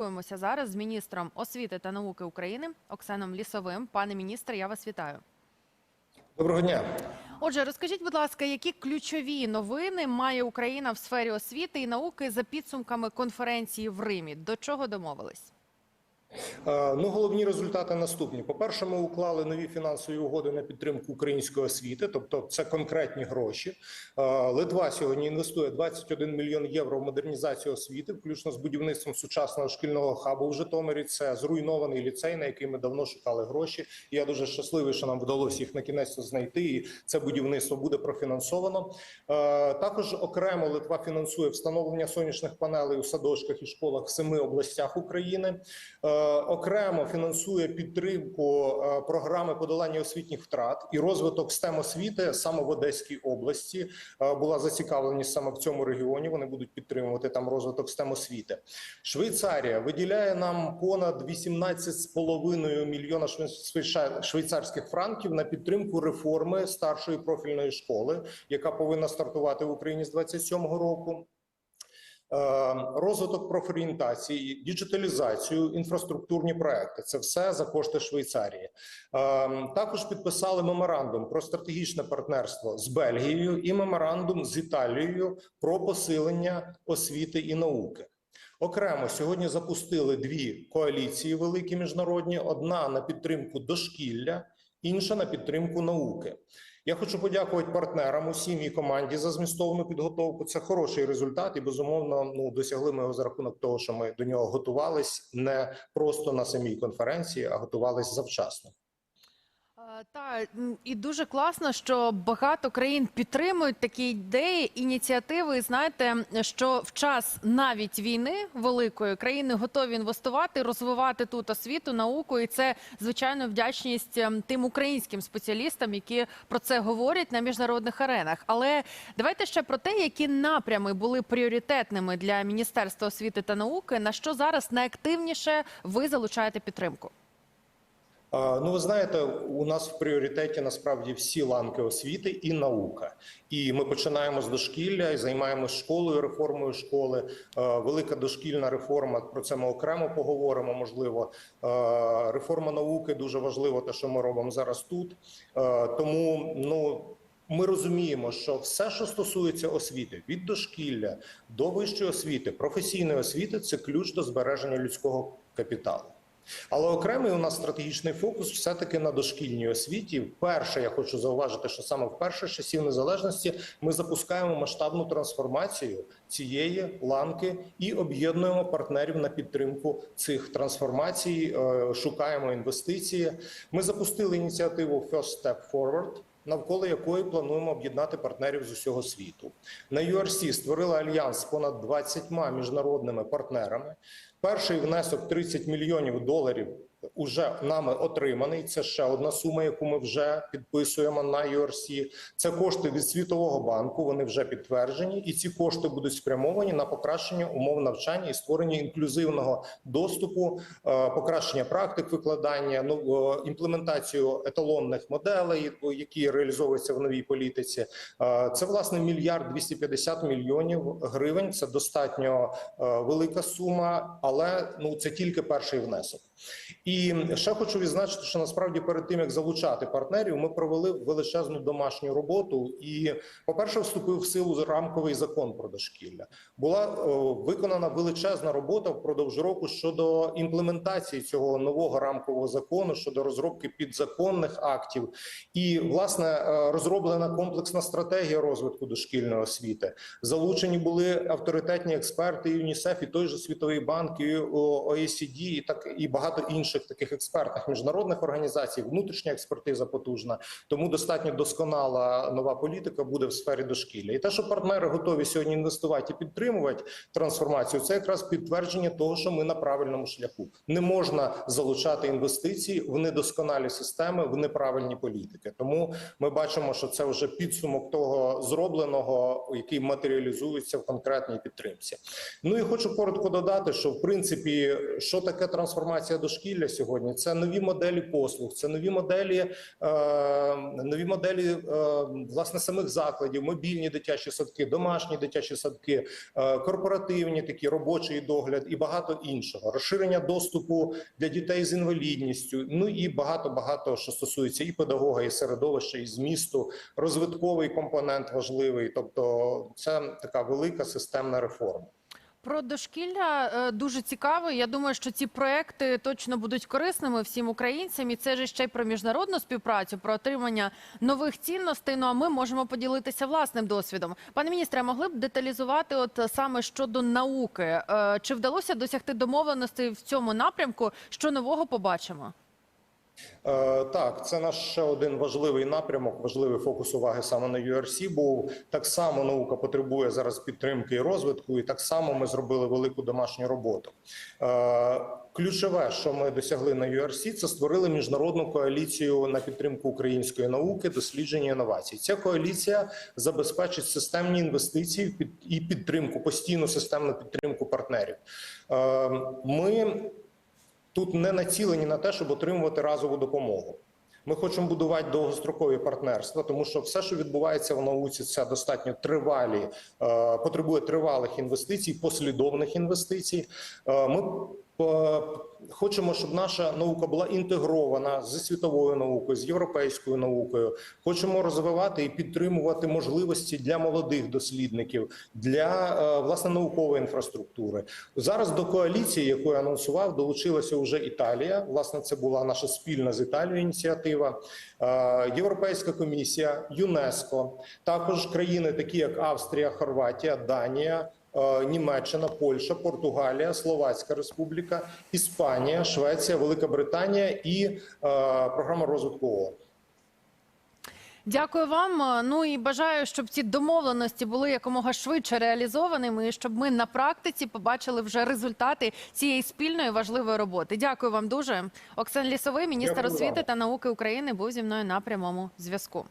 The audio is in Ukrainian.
Спілкуємося зараз з міністром освіти та науки України Оксаном Лісовим. Пане міністре, я вас вітаю. Доброго дня. Отже, розкажіть, будь ласка, які ключові новини має Україна в сфері освіти і науки за підсумками конференції в Римі? До чого домовились? Е, Ну, головні результати наступні. По-перше, ми уклали нові фінансові угоди на підтримку української освіти, тобто це конкретні гроші. Е, Литва сьогодні інвестує 21 мільйон євро в модернізацію освіти, включно з будівництвом сучасного шкільного хабу в Житомирі. Це зруйнований ліцей, на який ми давно шукали гроші. Я дуже щасливий, що нам вдалося їх на кінець знайти. І це будівництво буде профінансовано. Е, Також окремо Литва фінансує встановлення сонячних панелей у садочках і школах в семи областях України. Е, Окремо фінансує підтримку е, програми подолання освітніх втрат і розвиток STEM освіти саме в Одеській області. Е, Була зацікавленість саме в цьому регіоні. Вони будуть підтримувати там розвиток STEM освіти. Швейцарія виділяє нам понад 18,5 мільйона швейцарських франків на підтримку реформи старшої профільної школи, яка повинна стартувати в Україні з 27-го року. Е, Розвиток профорієнтації, діджиталізацію, інфраструктурні проекти це все за кошти Швейцарії. Е, Також підписали меморандум про стратегічне партнерство з Бельгією і меморандум з Італією про посилення освіти і науки. Окремо сьогодні запустили дві коаліції великі міжнародні: одна на підтримку дошкілля, інша на підтримку науки. Я хочу подякувати партнерам усім і команді за змістовну підготовку. Це хороший результат, і безумовно ну досягли ми його за рахунок того, що ми до нього готувались не просто на самій конференції, а готувались завчасно. Е, Та і дуже класно, що багато країн підтримують такі ідеї, ініціативи. І знаєте, що в час навіть війни великої країни готові інвестувати, розвивати тут освіту, науку, і це звичайно вдячність ем, тим українським спеціалістам, які про це говорять на міжнародних аренах. Але давайте ще про те, які напрями були пріоритетними для Міністерства освіти та науки. На що зараз найактивніше ви залучаєте підтримку? Ну, ви знаєте, у нас в пріоритеті насправді всі ланки освіти і наука. І ми починаємо з дошкілля і займаємося школою, реформою школи. Велика дошкільна реформа. Про це ми окремо поговоримо. Можливо, реформа науки дуже важливо, те, що ми робимо зараз тут. Тому ну. Ми розуміємо, що все, що стосується освіти, від дошкілля до вищої освіти, професійної освіти, це ключ до збереження людського капіталу. Але окремий у нас стратегічний фокус все-таки на дошкільній освіті. Перше, я хочу зауважити, що саме вперше з часів незалежності ми запускаємо масштабну трансформацію цієї ланки і об'єднуємо партнерів на підтримку цих трансформацій. е, Шукаємо інвестиції. Ми запустили ініціативу First Step Forward, навколо якої плануємо об'єднати партнерів з усього світу. На URC створили альянс з понад 20 міжнародними партнерами. Перший внесок 30 мільйонів доларів уже нами отриманий. Це ще одна сума, яку ми вже підписуємо на URC. Це кошти від Світового банку. Вони вже підтверджені, і ці кошти будуть спрямовані на покращення умов навчання і створення інклюзивного доступу, е, покращення практик викладання, ну е, імплементацію еталонних моделей, які реалізовуються в новій політиці. Е, Це власне мільярд 250 мільйонів гривень. Це достатньо велика сума, але ну це тільки перший внесок. І ще хочу відзначити, що насправді перед тим як залучати партнерів, ми провели величезну домашню роботу. І, по-перше, вступив в силу рамковий закон про дошкілля. Була о, виконана величезна робота впродовж року щодо імплементації цього нового рамкового закону, щодо розробки підзаконних актів, і власне е, розроблена комплексна стратегія розвитку дошкільної освіти. Залучені були авторитетні експерти, ЮНІСЕФ, і той же світовий банк, і ОЕСІД, і так і багато інших таких експертних міжнародних організацій. Внутрішня експертиза потужна. Тому достатньо досконала нова політика буде в сфері дошкілля. І те, що партнери готові сьогодні інвестувати і підтримувати трансформацію, це якраз підтвердження того, що ми на правильному шляху. Не можна залучати інвестиції в недосконалі системи, в неправильні політики. Тому ми бачимо, що це вже підсумок того зробленого, який матеріалізується в конкретній підтримці. Ну і хочу коротко додати, що в принципі, що таке трансформація дошкілля сьогодні це нові моделі послуг, це нові моделі, е, нові моделі е, власне самих закладів, мобільні дитячі садки, домашні дитячі садки, е, корпоративні такі робочий догляд і багато іншого. Розширення доступу для дітей з інвалідністю. Ну і багато багато що стосується і педагога, і середовища, і змісту. Розвитковий компонент важливий. Тобто, це така велика системна реформа. Про дошкілля е, дуже цікаво. Я думаю, що ці проекти точно будуть корисними всім українцям, і це ж ще й про міжнародну співпрацю, про отримання нових цінностей. Ну а ми можемо поділитися власним досвідом. Пане міністре, могли б деталізувати, от саме щодо науки, Е, чи вдалося досягти домовленостей в цьому напрямку? Що нового побачимо? Е, Так, це наш ще один важливий напрямок, важливий фокус уваги саме на URC був. Так само наука потребує зараз підтримки і розвитку, і так само ми зробили велику домашню роботу. Е, Ключове, що ми досягли на URC, це створили міжнародну коаліцію на підтримку української науки, дослідження і інновацій. Ця коаліція забезпечить системні інвестиції і підтримку, постійну системну підтримку партнерів. Е, Ми тут не націлені на те, щоб отримувати разову допомогу. Ми хочемо будувати довгострокові партнерства, тому що все, що відбувається в науці, це достатньо тривалі, е, потребує тривалих інвестицій, послідовних інвестицій. Е, Ми хочемо, щоб наша наука була інтегрована зі світовою наукою, з європейською наукою. Хочемо розвивати і підтримувати можливості для молодих дослідників, для е, власне наукової інфраструктури. Зараз до коаліції, яку я анонсував, долучилася вже Італія. Власне, це була наша спільна з Італією ініціатива. Е, Європейська комісія, ЮНЕСКО, також країни, такі як Австрія, Хорватія, Данія. Е, Німеччина, Польща, Португалія, Словацька Республіка, Іспанія, Швеція, Велика Британія і е, програма розвитку ООН. Дякую вам. Е, Ну і бажаю, щоб ці домовленості були якомога швидше реалізованими, і щоб ми на практиці побачили вже результати цієї спільної важливої роботи. Дякую вам дуже. Оксан Лісовий, міністр Дякую вам. освіти та науки України, був зі мною на прямому зв'язку.